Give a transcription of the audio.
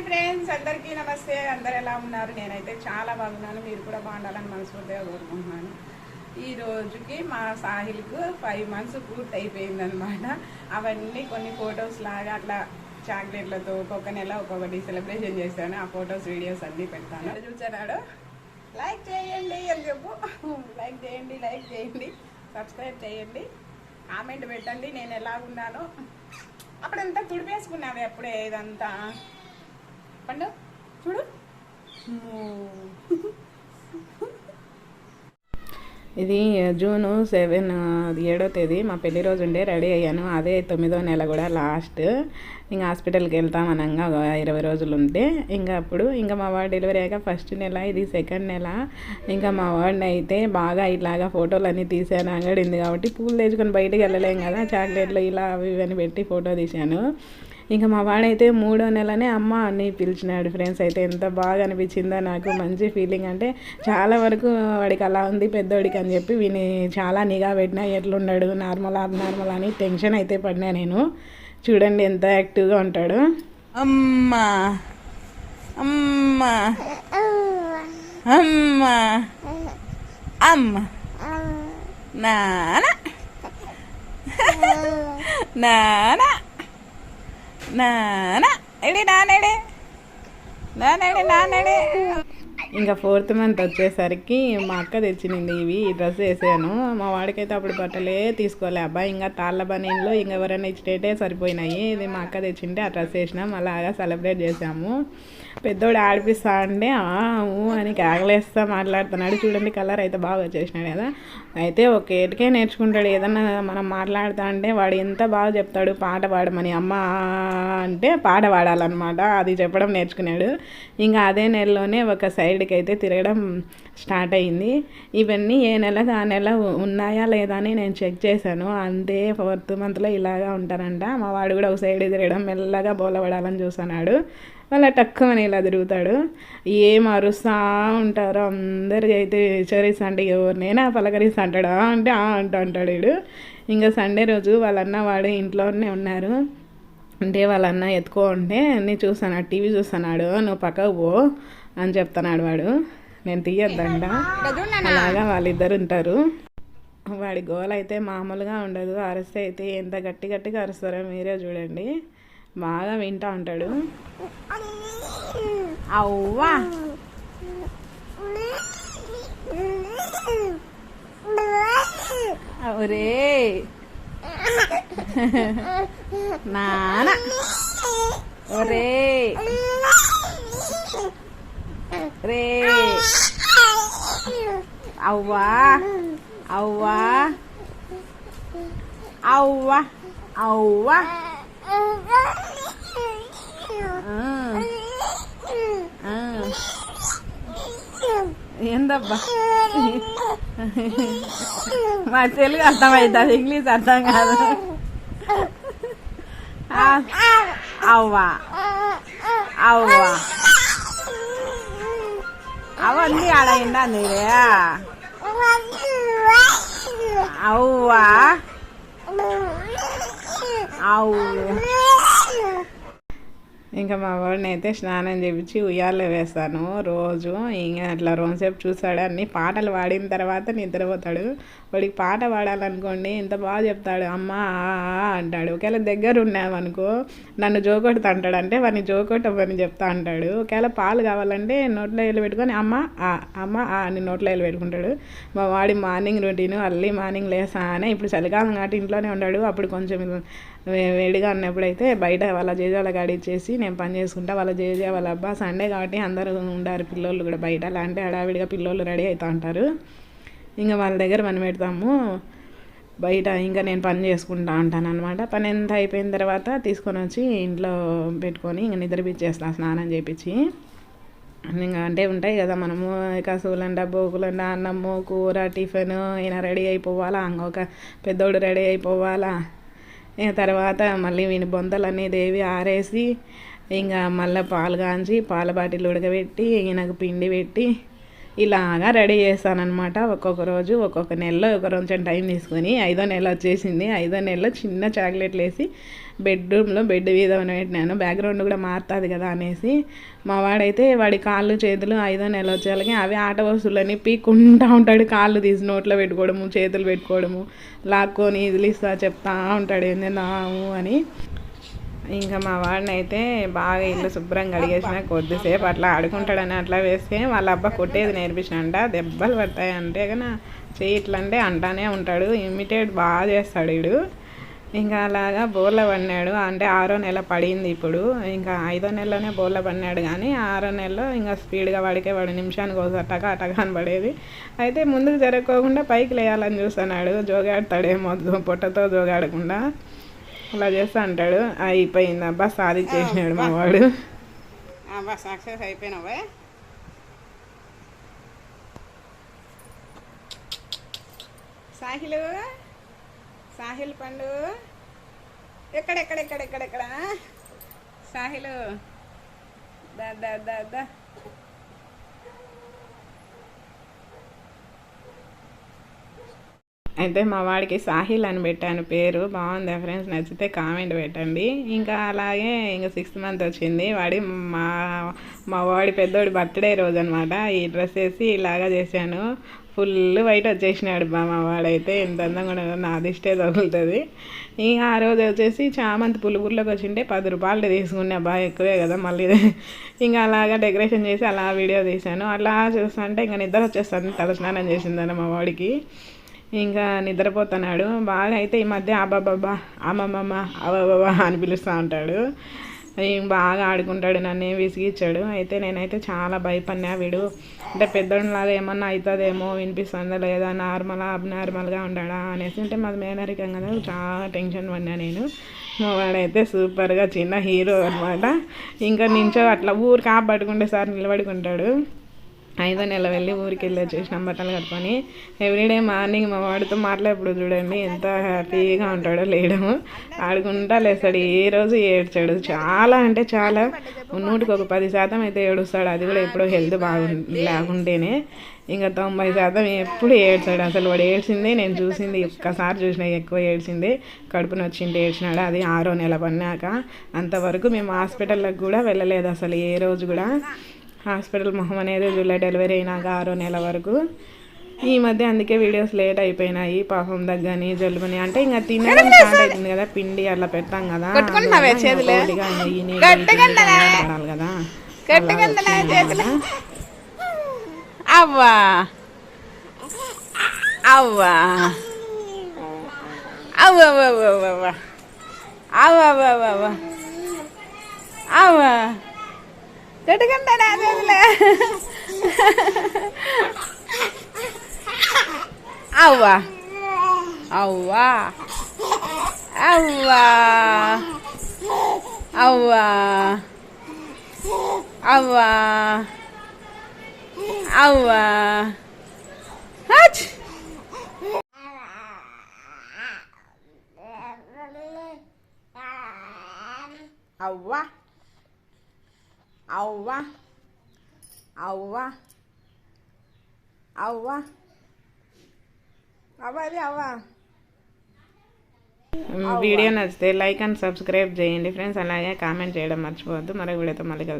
Hi friends అందరికీ నమస్తే. అందరు ఎలా ఉన్నారు? నేనైతే చాలా బాగున్నాను. మీరు కూడా బాగుండాలని మనస్ఫూర్తిగా కోరుకుంటున్నాను. ఈ రోజుకి మా సాహిల్కు ఫైవ్ మంత్స్ పూర్తి అయిపోయిందనమాట అవన్నీ కొన్ని ఫొటోస్ లాగా అట్లా చాక్లెట్లతో ఒక్కొక్క నెల ఒక్కొక్కటి సెలబ్రేషన్ చేశాను. ఆ ఫొటోస్ వీడియోస్ అన్నీ పెడతాను. చూసాడు లైక్ చేయండి అని చెప్పు. లైక్ చేయండి లైక్ చేయండి. సబ్స్క్రైబ్ చేయండి. కామెంట్ పెట్టండి. నేను ఎలా ఉన్నానో. అప్పుడంతా తుడిపేసుకున్నావే అప్పుడే ఇదంతా. చెప్పండి. చూడు. ఇది జూన్ సెవెన్ ఏడో తేదీ. మా పెళ్ళి రోజు ఉండే రెడీ అయ్యాను. అదే తొమ్మిదో నెల కూడా లాస్ట్. ఇంకా హాస్పిటల్కి వెళ్తాం అనంగా ఒక ఇరవై రోజులు ఉంటే. ఇంకా అప్పుడు ఇంకా మా వాడు డెలివరీ అయ్యాక ఫస్ట్ నెల ఇది సెకండ్ నెల. ఇంకా మా వాడిని అయితే బాగా ఇలాగా ఫోటోలు అన్నీ తీసాను అంగడింది కాబట్టి పూలు తెచ్చుకొని బయటకు వెళ్ళలేం కదా. చాక్లెట్లు ఇలా అవి ఇవన్నీ పెట్టి ఫోటో తీశాను. ఇంకా మా వాడైతే మూడో నెలనే అమ్మ అని పిలిచినాడు ఫ్రెండ్స్. అయితే ఎంత బాగా అనిపించిందో నాకు మంచి ఫీలింగ్. అంటే చాలా వరకు వాడికి అలా ఉంది పెద్దోడికి అని చెప్పి విని చాలా నిఘా పెట్టినా ఎట్లున్నాడు నార్మల్ నార్మల్ అని టెన్షన్ అయితే పడినా నేను. చూడండి ఎంత యాక్టివ్గా ఉంటాడు. అమ్మా అమ్మా అమ్మా అమ్మ నాన్న నానా నానా ఎడి నానేడే నానేడే నానేడే ఇంకా ఫోర్త్ మంత్ వచ్చేసరికి మా అక్క తెచ్చినింది ఇవి ఈ డ్రెస్ వేసాను. మా వాడికైతే అప్పుడు బట్టలే తీసుకోలే. అబ్బాయి ఇంకా తాళ్ళ బనీన్లో ఇంకా ఎవరైనా ఇచ్చేటే సరిపోయినాయి. ఇది మా అక్క తెచ్చింటే ఆ డ్రెస్ వేసినాం అలాగా సెలబ్రేట్ చేసాము పెద్దోడు ఆడిపిస్తా అంటే ఊ" అని కాగలేస్తా మాట్లాడుతున్నాడు. చూడండి కలర్ అయితే బాగా వచ్చేసినాడు కదా. అయితే ఒకేటికే నేర్చుకుంటాడు. ఏదన్నా మనం మాట్లాడుతా అంటే వాడు ఎంత బాగా చెప్తాడు పాట పాడమని. అమ్మ అంటే పాట పాడాలన్నమాట. అది చెప్పడం నేర్చుకున్నాడు. ఇంకా అదే నెలలోనే ఒక సైడ్కి అయితే తిరగడం స్టార్ట్ అయింది. ఇవన్నీ ఏ నెలకు ఆ నెల ఉన్నాయా లేదా అని నేను చెక్ చేశాను. అంతే ఫోర్త్ మంత్లో ఇలాగా ఉంటారంట. మా వాడు కూడా ఒక సైడ్ తిరగడం మెల్లగా బోలపడాలని చూస్తున్నాడు. వాళ్ళ టక్కుమని ఇలా తిరుగుతాడు. ఏం అరుస్తా ఉంటారో అందరు అయితే హెచ్చరిస్తా అంటే ఎవరినైనా పలకరిస్తా అంటాడా అంటే ఆ అంటూ అంటాడు వీడు. ఇంకా సండే రోజు వాళ్ళన్న వాడు ఇంట్లోనే ఉన్నారు. అంటే వాళ్ళన్న ఎత్తుకో ఉంటే నేను చూస్తాను టీవీ చూస్తున్నాడు నువ్వు పక్కకు పో అని చెప్తున్నాడు వాడు. నేను తీయద్దంట. అలాగా వాళ్ళిద్దరు ఉంటారు. వాడి గోల్ అయితే మామూలుగా ఉండదు. అరిస్తే అయితే ఎంత గట్టి గట్టిగా అరుస్తారో మీరే చూడండి. బాగా వింటా ఉంటాడు. అవ్వా. ఒరే. నాన్న ఒరే. రే. అవ్వా. అవ్వా. అవ్వా. అవ్వా. ఏందబ్బా? మా తెలుగు అర్థమవుతుంది ఇంగ్లీష్ అర్థం కాదు. అవ్వా. అవ్వా. అవన్నీ ఆడైందా నీరే. అవ్వా. ఇంకా మా వాడిని అయితే స్నానం చేపించి ఉయ్యాలో వేస్తాను. రోజు ఇంకా అట్లా రోజుసేపు చూస్తాడు. అన్ని పాటలు పాడిన తర్వాత నిద్రపోతాడు. వాడికి పాట పాడాలనుకోండి ఎంత బాగా చెప్తాడు. అమ్మ ఆ, ఆ అంటాడు. ఒకవేళ దగ్గర ఉన్నామనుకో నన్ను జోకొడుతా అంటాడు. అంటే వాడిని జోకొట్టమని చెప్తా అంటాడు. ఒకవేళ పాలు కావాలంటే నోట్లో వెళ్ళి పెట్టుకొని అమ్మ ఆ అమ్మ ఆ అని నోట్లో వెళ్ళి పెట్టుకుంటాడు. మా వాడి మార్నింగ్ రొటీన్ అల్లి మార్నింగ్ లేసానే ఇప్పుడు చలికాలం కాబట్టి ఇంట్లోనే ఉన్నాడు అప్పుడు కొంచెం వేడిగా ఉన్నప్పుడైతే బయట వాళ్ళ జేజే వాళ్ళ గాడిచ్చేసి నేను పని చేసుకుంటా. వాళ్ళ జేజ వాళ్ళ అబ్బా సండే కాబట్టి అందరూ ఉండారు పిల్లోళ్ళు కూడా బయట. అలాంటి హడావిడిగా పిల్లోళ్ళు రెడీ అవుతూ ఉంటారు. ఇంకా వాళ్ళ దగ్గర మనం పెడతాము. బయట ఇంకా నేను పని చేసుకుంటా ఉంటాను అనమాట పని ఎంత అయిపోయిన తర్వాత తీసుకొని వచ్చి ఇంట్లో పెట్టుకొని ఇంకా నిద్రపించేస్తాను స్నానం చేపించి ఇంకా అంటే ఉంటాయి కదా మనము కసువులంట బోకులంట అన్నము కూర టిఫిన్ ఈయన రెడీ అయిపోవాలా? ఇంకొక పెద్దోడు రెడీ అయిపోవాలా? ఇక తర్వాత మళ్ళీ వీని బొంతలన్నీ దేవి ఆరేసి ఇంకా మళ్ళీ పాలు కాంచి పాల బాటిల్ ఉడకబెట్టి ఈయనకు పిండి పెట్టి ఇలాగా రెడీ చేస్తానన్నమాట ఒక్కొక్క రోజు ఒక్కొక్క నెలలో ఒక కొంచెం టైం తీసుకొని ఐదో నెల వచ్చేసింది. ఐదో నెలలో చిన్న చాక్లెట్లు వేసి బెడ్రూమ్లో బెడ్ మీద పెట్టినాను. బ్యాక్గ్రౌండ్ కూడా మారుతుంది కదా అనేసి మా వాడైతే వాడి కాళ్ళు చేతులు ఐదో నెల వచ్చేలాగే అవి ఆట వస్తువులని పీక్కుంటా ఉంటాడు. కాళ్ళు తీసి నోట్లో పెట్టుకోవడము చేతులు పెట్టుకోవడము లాక్కొని ఇదిలిస్తా చెప్తా ఉంటాడు. ఏంది నాము అని ఇంకా మా వాడిని అయితే బాగా ఇల్లు శుభ్రం కడిగేసిన కొద్దిసేపు అట్లా ఆడుకుంటాడని అట్లా వేస్తే వాళ్ళ అబ్బా కొట్టేది నేర్పించినంట దెబ్బలు పడతాయి అంటే కానీ చేయట్లంటే అంటానే ఉంటాడు ఇమిటేట్ బాగా చేస్తాడు వీడు ఇంకా అలాగా బోర్ల పడినాడు అంటే ఆరో నెల పడింది ఇప్పుడు ఇంకా ఐదో నెలలోనే బోర్ల పడినాడు కానీ ఆరో నెలలో ఇంకా స్పీడ్గా వాడికే వాడు నిమిషానికి ఒకసారి టక అటక అని పడేది. అయితే ముందుకు జరగకోకుండా పైకి లేయాలని చూస్తున్నాడు జోగాడతాడేమో పొట్టతో జోగాడకుండా. అలా చేస్తా అంటాడు. అయిపోయింది అబ్బా సాధించేసినాడు మా వాడు. అబ్బా సక్సెస్ అయిపోయినావా? సాహిలు సాహిల్ పండు. ఎక్కడెక్కడెక్కడెక్కడెక్కడ? సాహిలు దా దా దా దా. అయితే మా వాడికి సాహిల్ అని పెట్టాను పేరు. బాగుంది ఫ్రెండ్స్. నచ్చితే కామెంట్ పెట్టండి. ఇంకా అలాగే ఇంకా సిక్స్త్ మంత్ వచ్చింది. వాడి మా మా వాడి పెద్దోడి బర్త్డే రోజు అనమాట ఈ డ్రెస్ వేసి ఇలాగా చేశాను. ఫుల్ వైట్ వచ్చేసినాడు బా మా వాడైతే. ఎంత అందంగా ఉన్నాడో నాదిష్టే తగులుతుంది. ఇంకా ఆ రోజు వచ్చేసి చామంతి పులుగుర్లోకి వచ్చింటే పది రూపాయలు తీసుకున్నా బాగా ఎక్కువే కదా మళ్ళీ. ఇంకా అలాగా డెకరేషన్ చేసి అలా వీడియో తీశాను. అలా చూస్తుంటే ఇంకా నిద్ర వచ్చేస్తుంది. తలస్నానం చేసిందని మా వాడికి. ఇంకా నిద్రపోతున్నాడు. బాగా అయితే ఈ మధ్య అబాబాబా అమ్మమ్మమ్మ అబాబాబా అని పిలుస్తూ ఉంటాడు. బాగా ఆడుకుంటాడు నన్ను విసిగించాడు. విసిగిచ్చాడు అయితే నేనైతే చాలా భయపడినా వీడు అంటే పెద్దోళ్ళలాగా ఏమన్నా అవుతుందేమో వినిపిస్తుందా లేదా నార్మల్ అబ్నార్మల్గా ఉంటాడా అనేసి అంటే మాది మేనరికం కదా చాలా టెన్షన్ పడినా నేను. మా వాడైతే సూపర్గా చిన్న హీరో అనమాట ఇంకా నించో అట్లా ఊరు కాపాడుకుంటే సార్ నిలబడుకుంటాడు. ఐదో నెల వెళ్ళి ఊరికి వెళ్ళి వచ్చేసినాం బట్టలు కట్టుకొని. ఎవ్రీడే మార్నింగ్ మా వాడితో మాట్లాడప్పుడు చూడండి ఎంత హ్యాపీగా ఉంటాడో లేడము. ఆడుకుంటా లేస్తాడు ఏ రోజు ఏడ్చాడు. చాలా అంటే చాలా. నూటికి ఒక పది శాతం అయితే ఏడుస్తాడు. అది కూడా ఎప్పుడో హెల్త్ బాగు లేకుంటేనే ఇంకా తొంభై శాతం ఎప్పుడు ఏడ్చాడు. అసలు వాడు ఏడ్చింది నేను చూసింది ఒక్కసారి చూసిన ఎక్కువ ఏడ్చింది. కడుపు నొచ్చింది ఏడ్చినాడు. అది ఆరో నెల పడినాక. అంతవరకు మేము హాస్పిటల్కి కూడా వెళ్ళలేదు అసలు ఏ రోజు కూడా. హాస్పిటల్ మొహం అనేది జూలై డెలివరీ అయినాక ఆరో నెల వరకు. ఈ మధ్య అందుకే వీడియోస్ లేట్ అయిపోయినాయి. పాపం దగ్గని జలుబుని అంటే ఇంకా తినడం స్టార్ట్ అవుతుంది కదా పిండి అట్లా పెడతాం కదా చేతులు? కొద్దిగా ఇంకా ఈ കെട്ടുകണ്ടടാ അതിലെ അവ അവ അവ അവ അവ അവ ഹച്ച് അവ అవ్వ అవ్వ అవ్వ. เอาวะ అవ్వ. వీడియో నచ్చితే లైక్ అండ్ సబ్స్క్రైబ్ చేయండి ఫ్రెండ్స్. అలాగే కామెంట్ చేయడం మర్చిపోవద్దు. మరో వీడియోతో మళ్ళీ కలుసుకుందాం.